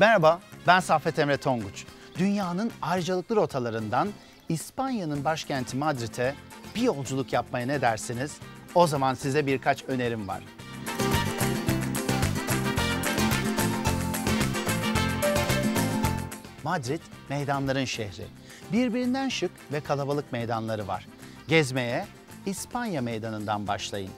Merhaba, ben Saffet Emre Tonguç. Dünyanın ayrıcalıklı rotalarından İspanya'nın başkenti Madrid'e bir yolculuk yapmaya ne dersiniz? O zaman size birkaç önerim var. Madrid meydanların şehri. Birbirinden şık ve kalabalık meydanları var. Gezmeye İspanya meydanından başlayın.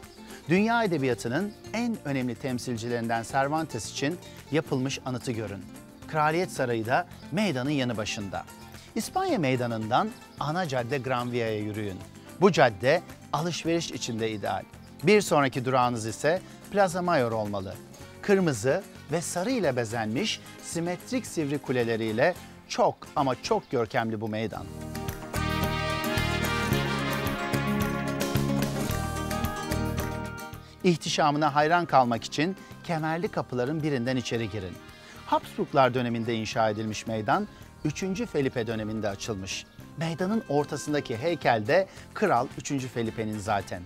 Dünya edebiyatının en önemli temsilcilerinden Cervantes için yapılmış anıtı görün. Kraliyet Sarayı da meydanın yanı başında. İspanya meydanından ana cadde Gran Via'ya yürüyün. Bu cadde alışveriş içinde ideal. Bir sonraki durağınız ise Plaza Mayor olmalı. Kırmızı ve sarı ile bezenmiş simetrik sivri kuleleriyle çok ama çok görkemli bu meydan. İhtişamına hayran kalmak için kemerli kapıların birinden içeri girin. Habsburglar döneminde inşa edilmiş meydan 3. Felipe döneminde açılmış. Meydanın ortasındaki heykel de Kral 3. Felipe'nin zaten.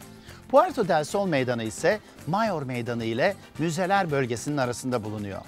Puerto del Sol Meydanı ise Mayor Meydanı ile müzeler bölgesinin arasında bulunuyor.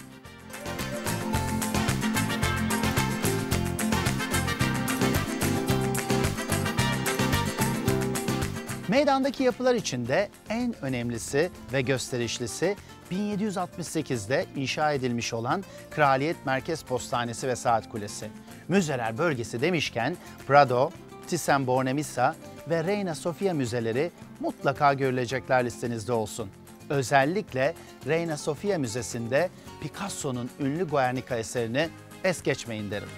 Meydandaki yapılar içinde en önemlisi ve gösterişlisi 1768'de inşa edilmiş olan Kraliyet Merkez Postanesi ve Saat Kulesi. Müzeler bölgesi demişken Prado, Thyssen-Bornemisza ve Reina Sofia müzeleri mutlaka görülecekler listenizde olsun. Özellikle Reina Sofia Müzesi'nde Picasso'nun ünlü Guernica eserini es geçmeyin derim.